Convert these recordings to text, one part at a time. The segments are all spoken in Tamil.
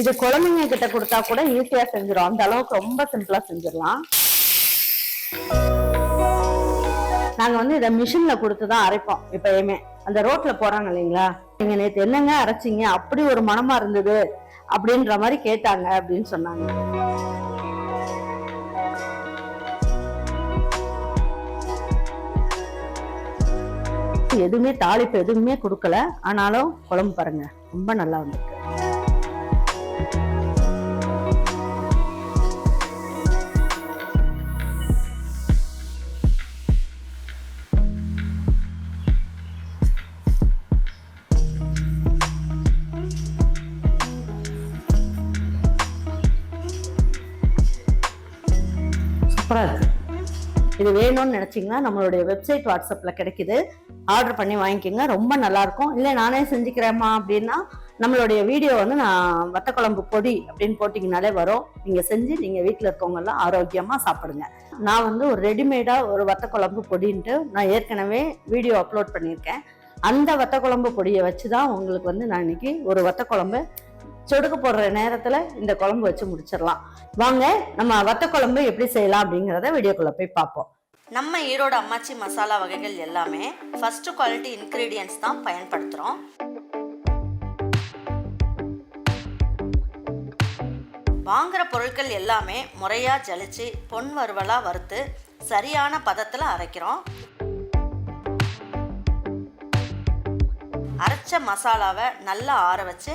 இது குழந்தைங்க கிட்ட கொடுத்தா கூட ஈஸியா செஞ்சிடும் அந்த அளவுக்கு ரொம்ப சிம்பிளா செஞ்சிடலாம் நாங்க வந்து இதை மிஷின்ல கொடுத்துதான் அரைப்போம் எப்பயுமே. அந்த ரோட்ல போறாங்க இல்லைங்களா? நீங்க நேத்து என்னங்க அரைச்சீங்க? அப்படி ஒரு மனமா இருந்தது அப்படின்ற மாதிரி கேட்டாங்க அப்படின்னு சொன்னாங்க. எதுவுமே தாளிப்பு எதுவுமே கொடுக்கல. ஆனாலும் குழம்பு பாருங்க ரொம்ப நல்லா வந்திருக்கு. சூப்பராக இருக்கு இது வேணும்னு நினச்சிங்கன்னா நம்மளுடைய வெப்சைட் வாட்ஸ்அப்பில் கிடைக்குது. ஆர்டர் பண்ணி வாங்கிக்கோங்க. ரொம்ப நல்லாயிருக்கும். இல்லை நானே செஞ்சுக்கிறேம்மா அப்படின்னா நம்மளுடைய வீடியோ வந்து நான் வத்தக்குழம்பு பொடி அப்படின்னு போட்டிங்கனாலே வரும். நீங்கள் செஞ்சு நீங்கள் வீட்டில் இருக்கவங்கெல்லாம் ஆரோக்கியமாக சாப்பிடுங்க. நான் வந்து ஒரு ரெடிமேடாக ஒரு வத்தக்குழம்பு பொடின்ட்டு நான் ஏற்கனவே வீடியோ அப்லோட் பண்ணியிருக்கேன். அந்த வத்த குழம்பு பொடியை வச்சு தான் உங்களுக்கு வந்து நான் இன்னைக்கு ஒரு வத்தக்குழம்பு சொடுக்கு போடுற நேரத்துல இந்த குழம்பு வச்சு முடிச்சிடலாம். வாங்க நம்ம வத்த குழம்பு எப்படி செய்யலாம் அப்படிங்கிறத வீடியோக்குள்ள போய் பார்ப்போம். நம்ம ஈரோடு அம்மாச்சி மசாலா வகைகள் எல்லாமே ஃபர்ஸ்ட் குவாலிட்டி இன்க்ரீடியன்ஸ் தான் பயன்படுத்துகிறோம் வாங்குற பொருட்கள் எல்லாமே முறையாக ஜலிச்சு பொன் வறுவலாக வறுத்து சரியான பதத்தில் அரைக்கிறோம். அரைச்ச மசாலாவை நல்லா ஆற வச்சு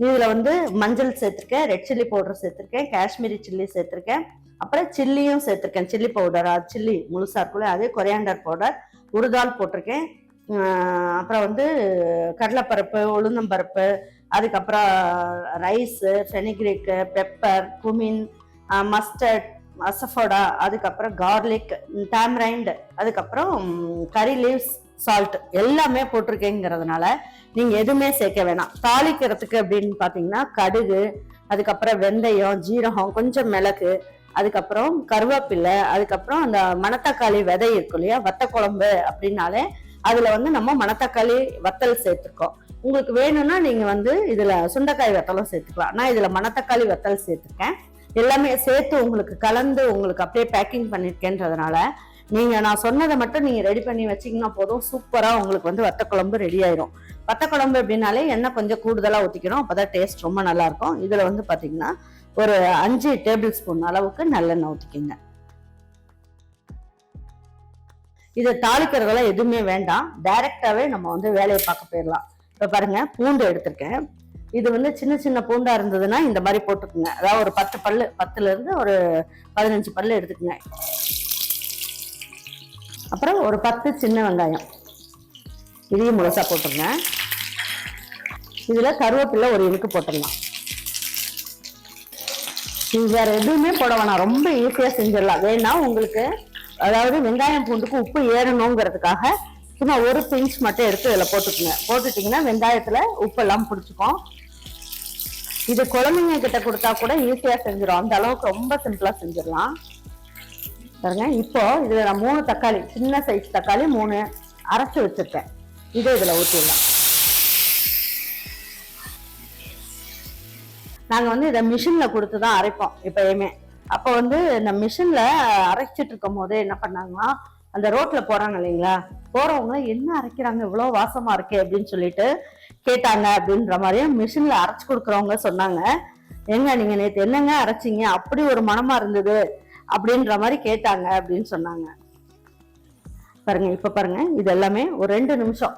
இதுல வந்து மஞ்சள் சேர்த்துருக்கேன் ரெட் சில்லி பவுடர் சேர்த்துருக்கேன் காஷ்மீரி சில்லி சேர்த்துருக்கேன். அப்புறம் சில்லியும் சேர்த்துருக்கேன் சில்லி பவுடர் அது சில்லி முழுசா இருக்குல்ல அதே கொரியாண்டர் பவுடர் உருதால் போட்டிருக்கேன். அப்புறம் வந்து கடலைப்பருப்பு உளுந்தம்பருப்பு அதுக்கப்புறம் rice fenugreek pepper cumin mustard asafoetida அதுக்கப்புறம் கார்லிக் டேம்ரைண்ட் அதுக்கப்புறம் கறி லீவ்ஸ் சால்ட் எல்லாமே போட்டிருக்கேங்கிறதுனால நீங்கள் எதுவுமே சேர்க்க வேணாம். தாளிக்கிறதுக்கு அப்படின்னு பார்த்தீங்கன்னா கடுகு அதுக்கப்புறம் வெந்தயம் ஜீரகம் கொஞ்சம் மிளகு அதுக்கப்புறம் கருவேப்பிலை அதுக்கப்புறம் அந்த மணத்தக்காளி விதை இருக்கும் இல்லையா வத்த குழம்பு அப்படின்னாலே அதில் வந்து நம்ம மணத்தக்காளி வத்தல் சேர்த்துருக்கோம் உங்களுக்கு வேணும்னா நீங்கள் வந்து இதில் சுண்டைக்காய் வத்தலும் சேர்த்துக்கலாம். நான் இதில் மணத்தக்காளி வத்தல் சேர்த்துருக்கேன். எல்லாமே சேர்த்து உங்களுக்கு கலந்து உங்களுக்கு அப்படியே பேக்கிங் பண்ணியிருக்கேன்றதுனால நீங்க நான் சொன்னதை மட்டும் நீங்க ரெடி பண்ணி வச்சீங்கன்னா போதும். சூப்பரா உங்களுக்கு வந்து வத்த குழம்பு ரெடி ஆயிரும். வத்த குழம்பு அப்படின்னாலே எண்ணெய் கொஞ்சம் கூடுதலா ஊத்திக்கணும். அப்பதான் டேஸ்ட் ரொம்ப நல்லா இருக்கும். இதுல வந்து பாத்தீங்கன்னா ஒரு அஞ்சு டேபிள் ஸ்பூன் அளவுக்கு நல்லெண்ணெய் ஊத்திக்கோங்க. இதை தாளிக்கிறதெல்லாம் எதுவுமே வேண்டாம். டைரக்டாவே நம்ம வந்து வேலையை பார்க்க போயிடலாம். இப்ப பாருங்க பூண்டு எடுத்திருக்கேன். இது வந்து சின்ன சின்ன பூண்டா இருந்ததுன்னா இந்த மாதிரி போட்டுக்குங்க. அதாவது ஒரு பத்து பல்லு பத்துல இருந்து ஒரு பதினஞ்சு பல்லு எடுத்துக்கோங்க. அப்புறம் ஒரு பத்து சின்ன வெங்காயம். இதையும் முழுசாக போட்டுருங்க இதில் கருவேப்பிலை ஒரு இருக்கு போட்டுடலாம். இது வேறு எதுவுமே போட வேணாம். ரொம்ப ஈஸியாக செஞ்சிடலாம். வேணா உங்களுக்கு அதாவது வெங்காயம் பூண்டுக்கு உப்பு ஏறணுங்கிறதுக்காக சும்மா ஒரு பிஞ்ச் மட்டும் எடுத்து இதில் போட்டுக்குங்க. போட்டுட்டிங்கன்னா வெங்காயத்தில் உப்பெல்லாம் பிடிச்சிக்கும். இது குழந்தைங்க கிட்ட கொடுத்தா கூட ஈஸியாக செஞ்சிடும் அந்த அளவுக்கு ரொம்ப சிம்பிளாக செஞ்சிடலாம். பாருங்க. இப்போ இதுல நான் மூணு தக்காளி சின்ன சைஸ் தக்காளி மூணு அரைச்சு வச்சிருக்கேன். இதை இதுல ஊற்றிடலாம் நாங்க வந்து இதை மிஷின்ல கொடுத்து தான் அரைப்போம் எப்பயுமே. அப்போ வந்து இந்த மிஷின்ல அரைச்சிட்டு இருக்கும் போது என்ன பண்ணாங்கன்னா அந்த ரோட்ல போறாங்க இல்லைங்களா? போறவங்க என்ன அரைக்கிறாங்க இவ்வளவு வாசமா இருக்கே அப்படின்னு சொல்லிட்டு கேட்டாங்க அப்படின்ற மாதிரியும் மிஷின்ல அரைச்சு கொடுக்குறவங்க சொன்னாங்க. எங்க நீங்க நேற்று என்னங்க அரைச்சீங்க? அப்படி ஒரு மனமா இருந்தது. அப்படின்ற மாதிரி கேட்டாங்க அப்படின்னு சொன்னாங்க. பாருங்க இப்ப பாருங்க இது எல்லாமே ஒரு ரெண்டு நிமிஷம்.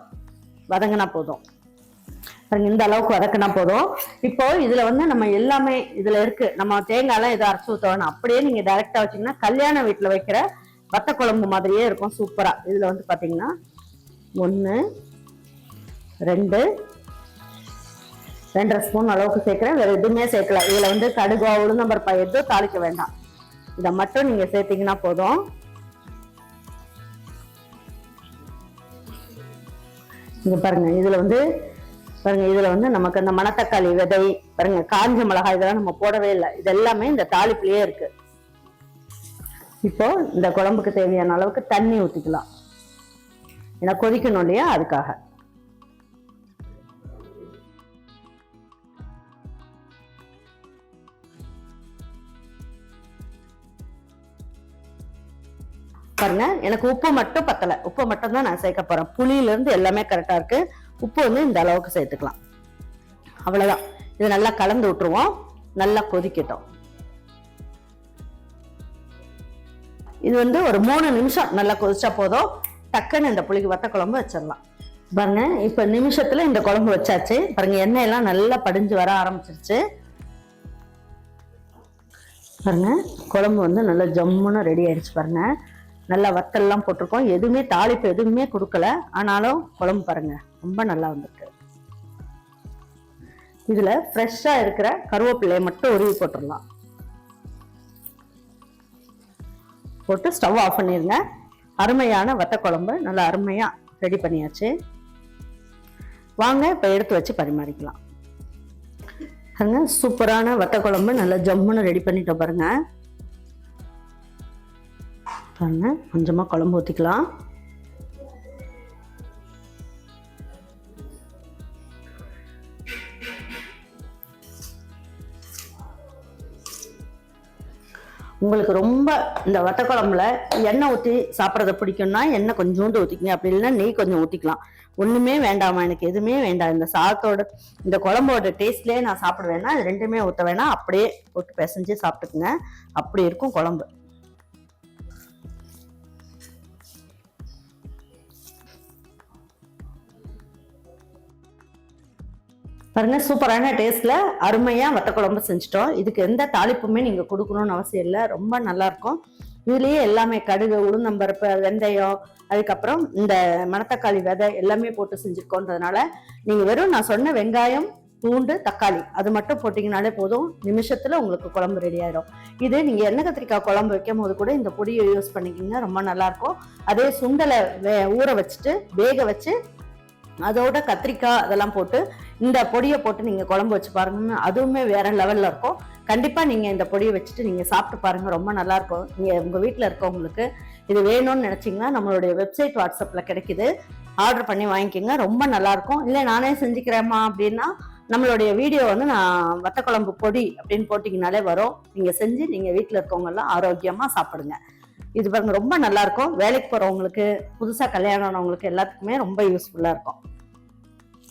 வதங்கினா போதும். பாருங்க இந்த அளவுக்கு வதக்கினா போதும். இப்போ இதுல வந்து நம்ம எல்லாமே இதுல இருக்கு. நம்ம தேங்காய்லாம் எதுவும் அரைச்சு ஊத்தணும். அப்படியே நீங்க டைரக்டா வச்சீங்கன்னா கல்யாண வீட்டுல வைக்கிற வத்த குழம்பு மாதிரியே இருக்கும் சூப்பரா. இதுல வந்து பாத்தீங்கன்னா ஒன்று ரெண்டு ரெண்டரை ஸ்பூன் அளவுக்கு சேர்க்குறேன். வேற எதுவுமே சேர்க்கல. இதுல வந்து கடுகோ உளுந்தம்பருப்பா எதுவும் தாளிக்க வேண்டாம். இதை மட்டும் நீங்க சேர்த்தீங்கன்னா போதும். இங்க பாருங்க இதுல வந்து பாருங்க இதுல வந்து நமக்கு அந்த மணத்தக்காளி விதை பாருங்க காஞ்ச மிளகாய் இதெல்லாம் நம்ம போடவே இல்லை. இது எல்லாமே இந்த தாளிப்புலயே இருக்கு. இப்போ இந்த குழம்புக்கு தேவையான அளவுக்கு தண்ணி ஊத்திக்கலாம். ஏன்னா கொதிக்கணும் இல்லையா? அதுக்காக. பாருங்க எனக்கு உப்பு மட்டும் பத்தல. உப்பு மட்டும் தான் நான் சேர்க்க போறேன். புளியில இருந்து எல்லாமே கரெக்டா இருக்கு. உப்பு வந்து இந்த அளவுக்கு சேர்த்துக்கலாம். அவ்வளவுதான். இது நல்லா கலந்து விட்டுருவோம். நல்லா கொதிக்கட்டும். இது வந்து ஒரு மூணு நிமிஷம் நல்லா கொதிச்சா போதும். டக்குன்னு இந்த புளிக்கு வத்த குழம்பு வச்சிடலாம். பாருங்க இப்ப நிமிஷத்துல இந்த குழம்பு வச்சாச்சு. பாருங்க எண்ணெய் எல்லாம் நல்லா படிஞ்சு வர ஆரம்பிச்சிருச்சு. பாருங்க குழம்பு வந்து நல்லா ஜம்முன்னு ரெடி ஆயிடுச்சு பாருங்க. நல்லா வத்தல்லாம் போட்டிருக்கோம். எதுவுமே தாளிப்பு எதுவுமே கொடுக்கல. ஆனாலும் குழம்பு பாருங்க ரொம்ப நல்லா வந்திருக்கு. இதுல ஃப்ரெஷ்ஷாக இருக்கிற கருவேப்பிலையை மட்டும் உருவி போட்டுடலாம். போட்டு ஸ்டவ் ஆஃப் பண்ணிருங்க. அருமையான வத்த குழம்பு நல்லா அருமையா ரெடி பண்ணியாச்சு. வாங்க இப்போ எடுத்து வச்சு பரிமாறிக்கலாம். பாருங்க சூப்பரான வத்த குழம்பு நல்லா ஜம்முன்னு ரெடி பண்ணிட்டோம் பாருங்க. பாருங்க கொஞ்சமாக குழம்பு ஊற்றிக்கலாம் உங்களுக்கு ரொம்ப இந்த வத்த குழம்புல எண்ணெய் ஊற்றி சாப்பிட்றத பிடிக்கும்னா எண்ணெய் கொஞ்சோண்டு ஊற்றிக்கங்க அப்படி இல்லைன்னா நெய் கொஞ்சம் ஊற்றிக்கலாம் ஒன்றுமே வேண்டாமா எனக்கு எதுவுமே வேண்டாம். இந்த சாதத்தோட இந்த குழம்போட டேஸ்ட்லேயே நான் சாப்பிடுவேன்னா இது ரெண்டுமே ஊற்ற வேணாம். அப்படியே போட்டு பிசைஞ்சு சாப்பிட்டுக்குங்க. அப்படி இருக்கும் குழம்பு. பாருங்க சூப்பரான டேஸ்ட்ல அருமையா வத்த குழம்பு செஞ்சுட்டோம். இதுக்கு எந்த தாளிப்புமே நீங்க கொடுக்கணும்னு அவசியம் இல்லை. ரொம்ப நல்லா இருக்கும் இதுலயே எல்லாமே கடுகு உளுந்தம்பருப்பு வெந்தயம் அதுக்கப்புறம் இந்த மணத்தக்காளி விதை எல்லாமே போட்டு செஞ்சுருக்கோன்றதுனால நீங்க வெறும் நான் சொன்ன வெங்காயம் பூண்டு தக்காளி அது மட்டும் போட்டிங்கனாலே போதும். நிமிஷத்தில் உங்களுக்கு குழம்பு ரெடி ஆயிடும் இது நீங்கள் எண்ணெய் கத்திரிக்காய் குழம்பு வைக்கும் போது கூட இந்த பொடியை யூஸ் பண்ணிக்கிங்க ரொம்ப நல்லாயிருக்கும் அதே சுண்டலை வே- ஊற வச்சுட்டு வேக வச்சு அதோட கத்திரிக்காய் அதெல்லாம் போட்டு இந்த பொடியை போட்டு நீங்கள் குழம்பு வச்சு பாருங்கன்னு அதுவுமே வேற லெவலில் இருக்கும். கண்டிப்பாக நீங்கள் இந்த பொடியை வச்சுட்டு நீங்கள் சாப்பிட்டு பாருங்கள் ரொம்ப நல்லாயிருக்கும் நீங்கள் உங்கள் வீட்டில் இருக்கவங்களுக்கு இது வேணும்னு நினச்சிங்கன்னா நம்மளுடைய வெப்சைட் வாட்ஸ்அப்பில் கிடைக்குது. ஆர்டர் பண்ணி வாங்கிக்கோங்க ரொம்ப நல்லாயிருக்கும் இல்லை நானே செஞ்சுக்கிறேம்மா அப்படின்னா நம்மளுடைய வீடியோ வந்து நான் வத்த குழம்பு பொடி அப்படின்னு போட்டிங்கனாலே வரும். நீங்கள் செஞ்சு நீங்கள் வீட்டில் இருக்கவங்கெல்லாம் ஆரோக்கியமாக சாப்பிடுங்க. இது பாருங்க ரொம்ப நல்லா இருக்கும். வேலைக்கு போறவங்களுக்கு புதுசா கல்யாணம் ஆனவங்களுக்கு எல்லாத்துக்குமே ரொம்ப யூஸ்ஃபுல்லா இருக்கும்.